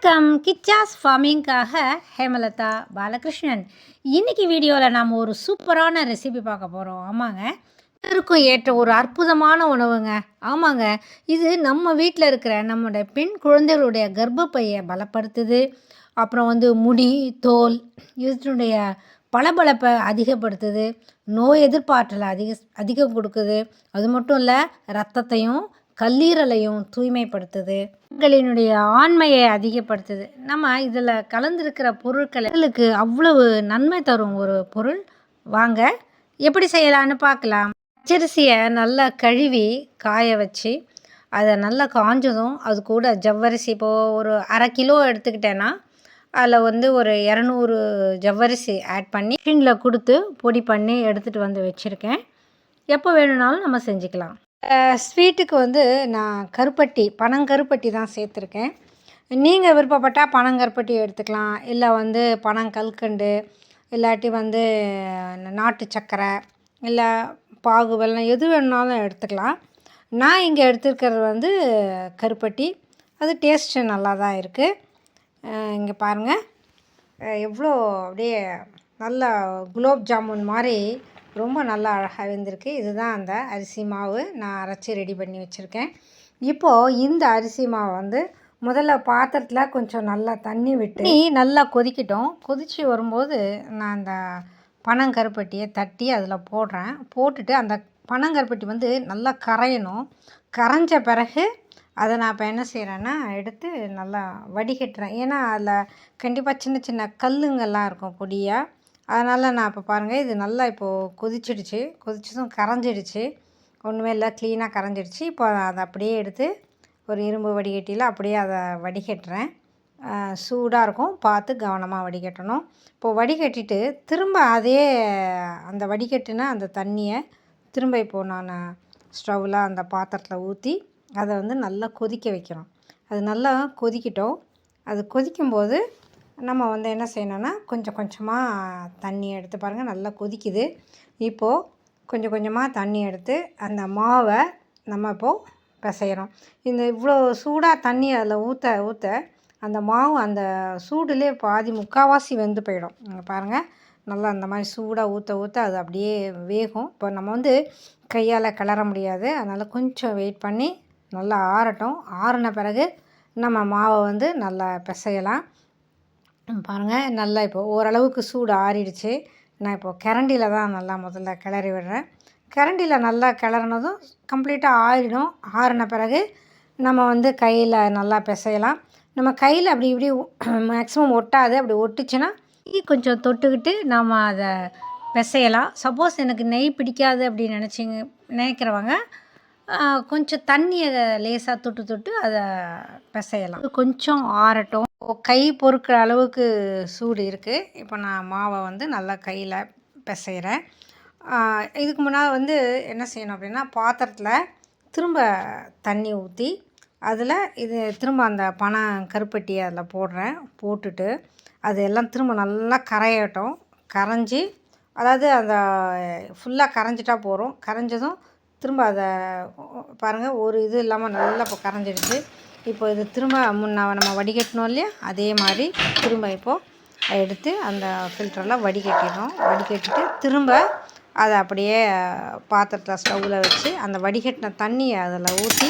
வணக்கம். கிச்சாஸ் ஃபார்மிங்காக ஹேமலதா பாலகிருஷ்ணன். இன்னைக்கு வீடியோவில் நாம் ஒரு சூப்பரான ரெசிபி பார்க்க போகிறோம் ஆமாங்க. இருக்கும் ஏற்ற ஒரு அற்புதமான உணவுங்க. ஆமாங்க. இது நம்ம வீட்டில் இருக்கிற நம்மளுடைய பெண் குழந்தைகளுடைய கர்ப்பப்பையை பலப்படுத்துது. அப்புறம் வந்து முடி தோல் இதனுடைய பளபளப்பை அதிகப்படுத்துது. நோய் எதிர்ப்பாற்றலை அதிக அதிகம் கொடுக்குது. அது மட்டும் இல்லை ரத்தத்தையும் கல்லீரலையும் தூய்மைப்படுத்துது. பெண்களினுடைய ஆண்மையை அதிகப்படுத்துது. நம்ம இதில் கலந்திருக்கிற பொருட்களுக்கு அவ்வளவு நன்மை தரும் ஒரு பொருள். வாங்க எப்படி செய்யலான்னு பார்க்கலாம். பச்சரிசியை நல்லா கழுவி காய வச்சு அதை நல்லா காஞ்சதும் அது கூட ஜவ்வரிசி. இப்போது ஒரு அரை கிலோ எடுத்துக்கிட்டேன்னா அதில் வந்து ஒரு இரநூறு ஜவ்வரிசி ஆட் பண்ணி மிஷினில் கொடுத்து பொடி பண்ணி எடுத்துகிட்டு வந்து வச்சுருக்கேன். எப்போ வேணும்னாலும் நம்ம செஞ்சுக்கலாம். ஸ்வீட்டுக்கு வந்து நான் கருப்பட்டி பனங்கருப்பட்டி தான் சேர்த்துருக்கேன். நீங்கள் விருப்பப்பட்டால் பனங்கருப்பட்டி எடுத்துக்கலாம். இல்லை வந்து பனங்கல்கண்டு இல்லாட்டி வந்து நாட்டு சர்க்கரை இல்லை பாகு வெல்லம் எது வேணுனாலும் எடுத்துக்கலாம். நான் இங்கே எடுத்துருக்கிறது வந்து கருப்பட்டி. அது டேஸ்ட்டு நல்லா தான் இருக்குது இங்கே பாருங்கள் எவ்வளோ அப்படியே நல்லா குலோப் ஜாமுன் மாதிரி ரொம்ப நல்லா அழகாக வெந்திருக்கு. இதுதான் அந்த அரிசி மாவு நான் அரைச்சி ரெடி பண்ணி வச்சுருக்கேன். இப்போது இந்த அரிசி மாவை வந்து முதல்ல பாத்திரத்தில் கொஞ்சம் நல்லா தண்ணி விட்டு நீ நல்லா கொதிக்கட்டும். கொதித்து வரும்போது நான் அந்த பனங்கருப்பட்டியை தட்டி அதில் போடுறேன். போட்டுட்டு அந்த பனங்கருப்பட்டி வந்து நல்லா கரையணும். கரைஞ்ச பிறகு அதை நான் இப்போ என்ன செய்கிறேன்னா எடுத்து நல்லா வடிகட்டுறேன். ஏன்னா அதில் கண்டிப்பாக சின்ன சின்ன கல்லுங்கள்லாம் இருக்கும் பொடியாக அதனால் நான் இப்போ பாருங்கள் இது நல்லா இப்போது கொதிச்சிடுச்சு. கொதிச்சதும் கரைஞ்சிடுச்சு. ஒன்றுமே இல்லை க்ளீனாக கரைஞ்சிடுச்சு. இப்போ அதை அப்படியே எடுத்து ஒரு இரும்பு வடிகட்டியில் அப்படியே அதை வடிகட்டுறேன். சூடாக இருக்கும். பார்த்து கவனமாக வடிகட்டணும். இப்போது வடிகட்டிட்டு திரும்ப அதே அந்த வடிகட்டின அந்த தண்ணியை திரும்ப இப்போது நான் ஸ்டவ்வில் அந்த பாத்திரத்தில் ஊற்றி அதை வந்து நல்லா கொதிக்க வைக்கிறோம் அது நல்லா கொதிக்கட்டும். அது கொதிக்கும்போது நம்ம வந்து என்ன செய்யணும்னா கொஞ்சம் கொஞ்சமாக தண்ணி எடுத்து பாருங்கள் நல்லா கொதிக்குது. இப்போது கொஞ்சம் கொஞ்சமாக தண்ணி எடுத்து அந்த மாவை நம்ம இப்போது பிசைகிறோம் இந்த இவ்வளோ சூடாக தண்ணி அதில் ஊற்ற ஊற்ற அந்த மாவு அந்த சூடுலேயே பாதி முக்கால்வாசி வெந்து போயிடும். இங்கே பாருங்கள் நல்லா அந்த மாதிரி சூடாக ஊற்ற ஊற்ற அது அப்படியே வேகும். இப்போ நம்ம வந்து கையால் கிளற முடியாது. அதனால் கொஞ்சம் வெயிட் பண்ணி நல்லா ஆறட்டும். ஆறின பிறகு நம்ம மாவை வந்து நல்லா பிசையலாம். பாருங்கள் நல்லா இப்போ ஓரளவுக்கு சூடு ஆறிடுச்சு. நான் இப்போது கரண்டியில் தான் நல்லா முதல்ல கிளறி விடுறேன். கரண்டியில் நல்லா கிளறினதும் கம்ப்ளீட்டாக ஆறிடும். ஆறின பிறகு நம்ம வந்து கையில் நல்லா பிசையலாம். நம்ம கையில் அப்படி இப்படி மேக்ஸிமம் ஒட்டாது. அப்படி ஒட்டுச்சுன்னா கொஞ்சம் தொட்டுக்கிட்டு நம்ம அதை பிசையலாம். சப்போஸ் எனக்கு நெய் பிடிக்காது அப்படின்னு நினச்சிங்க நினைக்கிறவங்க கொஞ்சம் தண்ணியை லேசாக தொட்டு தொட்டு அதை பிசையலாம். கொஞ்சம் ஆறட்டும். கை பொறுக்கிற அளவுக்கு சூடு இருக்குது இப்போ நான் மாவை வந்து நல்லா கையில் பிசைகிறேன் இதுக்கு முன்னால் வந்து என்ன செய்யணும் அப்படின்னா பாத்திரத்தில் திரும்ப தண்ணி ஊற்றி அதில் இது திரும்ப அந்த பணம் கருப்பட்டி அதில் போடுறேன். போட்டுட்டு அது எல்லாம் திரும்ப நல்லா கரையட்டும். கரைஞ்சி அதாவது அந்த ஃபுல்லாக கரைஞ்சிட்டா போகிறோம் கரைஞ்சதும் திரும்ப அதை பாருங்கள் ஒரு இது இல்லாமல் நல்லா இப்போ கரைஞ்சிடுச்சு. இப்போ இது திரும்ப முன்ன நம்ம வடிகட்டணும் இல்லையா? அதே மாதிரி திரும்ப இப்போது எடுத்து அந்த ஃபில்டரெலாம் வடிகட்டிடும் வடிகட்டிட்டு திரும்ப அதை அப்படியே பாத்திரத்தில் ஸ்டவ்வில் வச்சு அந்த வடிகட்டின தண்ணியை அதில் ஊற்றி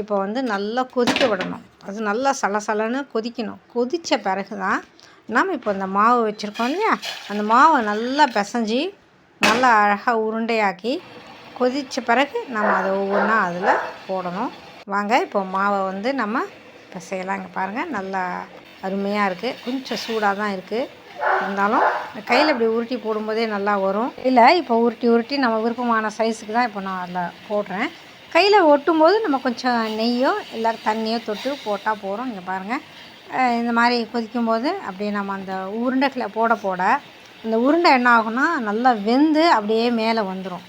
இப்போ வந்து நல்லா கொதிக்க விடணும். அது நல்லா சலசலன்னு கொதிக்கணும். கொதித்த பிறகு தான் நாம் இப்போ இந்த மாவு வச்சுருக்கோம் இல்லையா? அந்த மாவை நல்லா பிசைஞ்சி நல்லா அழகாக உருண்டையாக்கி கொதித்த பிறகு நம்ம அதை ஒவ்வொன்றா அதில் போடணும். வாங்க இப்போ மாவை வந்து நம்ம பிசையலாம். இங்கே பாருங்கள் நல்லா அருமையாக இருக்குது கொஞ்சம் சூடாக தான் இருக்குது இருந்தாலும் கையில் இப்படி உருட்டி போடும்போதே நல்லா வரும். இல்லை இப்போ உருட்டி உருட்டி நம்ம விருப்பமான சைஸுக்கு தான் இப்போ நான் அதில் போடுறேன். கையில் ஒட்டும் போது நம்ம கொஞ்சம் நெய்யோ இல்லை தண்ணியோ தொட்டு போட்டால் போகிறோம் இங்கே பாருங்கள் இந்த மாதிரி கொதிக்கும் போது அப்படியே நம்ம அந்த உருண்டைகளை போட போட இந்த உருண்டை என்ன ஆகும்னா நல்லா வெந்து அப்படியே மேலே வந்துடும்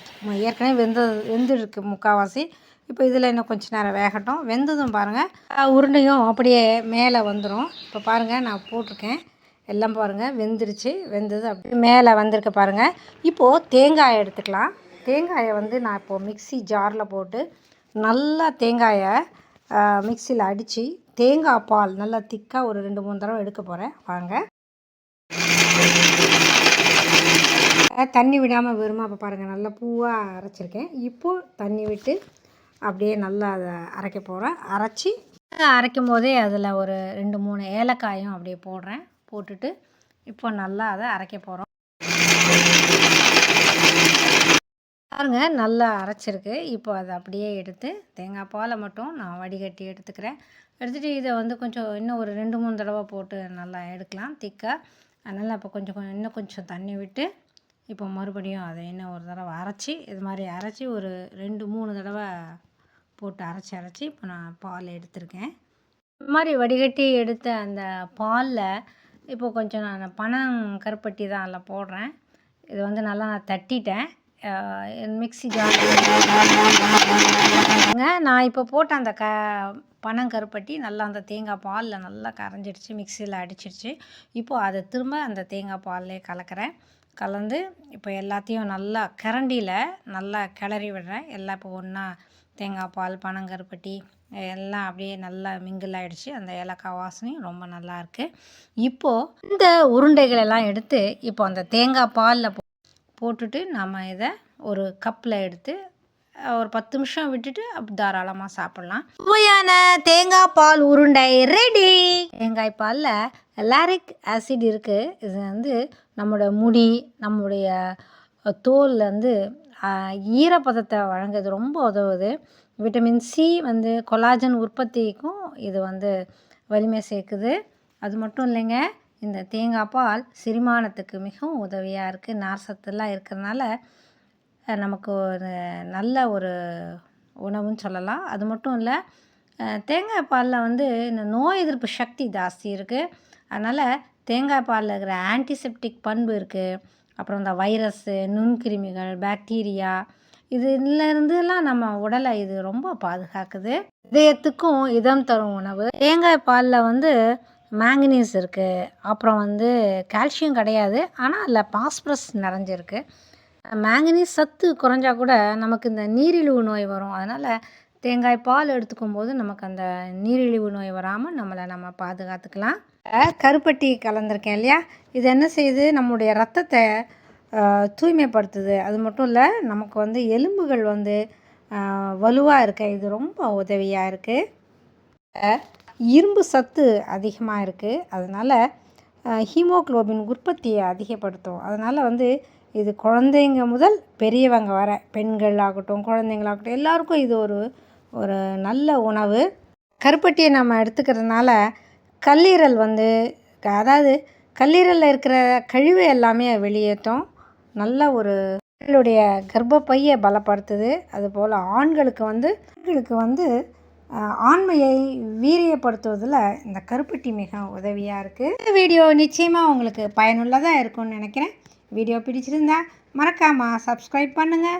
ஏற்கனவே வெந்து வெந்துருக்கு முக்கால்வாசி. இப்போ இதில் இன்னும் கொஞ்சம் நேரம் வேகட்டும். வெந்ததும் பாருங்கள் உருண்டையும் அப்படியே மேலே வந்துடும் இப்போ பாருங்கள் நான் போட்டிருக்கேன். எல்லாம் பாருங்கள் வெந்துருச்சு. வெந்தது அப்படி மேலே வந்திருக்கு பாருங்கள் இப்போது தேங்காயை எடுத்துக்கலாம். தேங்காயை வந்து நான் இப்போது மிக்சி ஜாரில் போட்டு நல்லா தேங்காயை மிக்சியில் அடித்து தேங்காய் பால் நல்லா திக்காக ஒரு ரெண்டு மூணு தடவை எடுக்க போகிறேன். வாங்க. தண்ணி விடாமல் வெறுமா அப்போ பாருங்கள் நல்லா பூவாக அரைச்சிருக்கேன். இப்போது தண்ணி விட்டு அப்படியே நல்லா அதை அரைக்க போகிறேன் அரைச்சி அரைக்கும் போதே அதில் ஒரு ரெண்டு மூணு ஏலக்காயும் அப்படியே போடுறேன். போட்டுட்டு இப்போ நல்லா அதை அரைக்க போகிறோம் பாருங்க நல்லா அரைச்சிருக்கு. இப்போ அதை அப்படியே எடுத்து தேங்காய் பாலை மட்டும் நான் வடிகட்டி எடுத்துக்கிறேன். எடுத்துகிட்டு இதை வந்து கொஞ்சம் இன்னும் ஒரு ரெண்டு மூணு தடவை போட்டு நல்லா எடுக்கலாம். திக்காக அதனால் அப்போ கொஞ்சம் கொஞ்சம் இன்னும் கொஞ்சம் தண்ணி விட்டு இப்போ மறுபடியும் அதை என்ன ஒரு தடவை அரைச்சி இது மாதிரி அரைச்சி ஒரு ரெண்டு மூணு தடவை போட்டு அரைச்சி அரைச்சி இப்போ நான் பால் எடுத்திருக்கேன். இது மாதிரி வடிகட்டி எடுத்த அந்த பாலில் இப்போ கொஞ்சம் நான் பணம் கருப்பட்டி தான் அதில் போடுறேன். இது வந்து நல்லா நான் தட்டிட்டேன். மிக்ஸி ஜார் நான் இப்போ போட்ட அந்த க பனங்கருப்பட்டி நல்லா அந்த தேங்காய் பாலில் நல்லா கரைஞ்சிடுச்சு மிக்சியில் அடிச்சிடுச்சு. இப்போது அதை திரும்ப அந்த தேங்காய் பால்லே கலக்கிறேன். கலந்து இப்போ எல்லாத்தையும் நல்லா கரண்டியில் நல்லா கிளறி விடுறேன். எல்லாம் இப்போ ஒன்றா தேங்காய் பால் பனங்கருப்பட்டி எல்லாம் அப்படியே நல்லா மிங்கிள் ஆகிடுச்சு அந்த ஏலக்காய் வாசனையும் ரொம்ப நல்லா இருக்குது இப்போது இந்த உருண்டைகள் எல்லாம் எடுத்து இப்போ அந்த தேங்காய் பாலில் போட்டுட்டு நம்ம இதை ஒரு கப்பில் எடுத்து ஒரு பத்து நிமிஷம் விட்டுட்டு அப்படி தாராளமாக சாப்பிட்லாம். சுவையான தேங்காய் பால் உருண்டை ரெடி தேங்காய் பாலில் லாரிக் ஆசிட் இருக்குது இது வந்து நம்மளோட முடி நம்முடைய தோலில் வந்து ஈரப்பதத்தை வழங்குறது ரொம்ப உதவுது. விட்டமின் சி வந்து கொலாஜன் உற்பத்திக்கும் இது வந்து வலிமை சேர்க்குது. அது மட்டும் இல்லைங்க இந்த தேங்காய் பால் செரிமானத்துக்கு மிகவும் உதவியாக இருக்குது நார் சத்துலாம் இருக்கிறதுனால நமக்கு ஒரு நல்ல ஒரு உணவுன்னு சொல்லலாம். அது மட்டும் இல்லை தேங்காய் பாலில் வந்து இந்த நோய் எதிர்ப்பு சக்தி ஜாஸ்தி இருக்குது அதனால் தேங்காய் பாலில் இருக்கிற ஆன்டிசெப்டிக் பண்பு இருக்குது அப்புறம் இந்த வைரஸ்ஸு நுண்கிருமிகள் பாக்டீரியா இதுலேருந்துலாம் நம்ம உடலை இது ரொம்ப பாதுகாக்குது. இதயத்துக்கும் இதம் தரும் உணவு. தேங்காய் பாலில் வந்து மேங்கனீஸ் இருக்குது அப்புறம் வந்து கால்சியம் கிடையாது. ஆனால் அதில் பாஸ்பரஸ் நிறைஞ்சிருக்கு. மேங்கனீஸ் சத்து குறைஞ்சா கூட நமக்கு இந்த நீரிழிவு நோய் வரும். அதனால் தேங்காய் பால் எடுத்துக்கும் போது நமக்கு அந்த நீரிழிவு நோய் வராமல் நம்மளை நம்ம பாதுகாத்துக்கலாம். கருப்பட்டி கலந்துருக்கேன் இல்லையா? இது என்ன செய்யுது? நம்முடைய ரத்தத்தை தூய்மைப்படுத்துது. அது மட்டும் இல்லை நமக்கு வந்து எலும்புகள் வந்து வலுவாக இருக்க இது ரொம்ப உதவியாக இருக்குது இரும்பு சத்து அதிகமாக இருக்குது அதனால் ஹீமோக்ளோபின் உற்பத்தியை அதிகப்படுத்தும். அதனால் வந்து இது குழந்தைங்க முதல் பெரியவங்க வர பெண்கள் ஆகட்டும் குழந்தைங்களாகட்டும் எல்லாருக்கும் இது ஒரு ஒரு நல்ல உணவு. கருப்பட்டியை நம்ம எடுத்துக்கிறதுனால கல்லீரல் வந்து அதாவது கல்லீரலில் இருக்கிற கழிவு எல்லாமே வெளியேற்றும். நல்ல ஒரு பெண்களுடைய கர்ப்பப்பையை பலப்படுத்துது. அதுபோல் ஆண்களுக்கு வந்து பெண்களுக்கு வந்து ஆண்மையை வீரியப்படுத்துவதில் இந்த கருப்பட்டி மிக உதவியாக இருக்குது இந்த வீடியோ நிச்சயமாக உங்களுக்கு பயனுள்ளதாக இருக்கும்னு நினைக்கிறேன். வீடியோ பிடிச்சிருந்தா மறக்காமல் சப்ஸ்கிரைப் பண்ணுங்கள்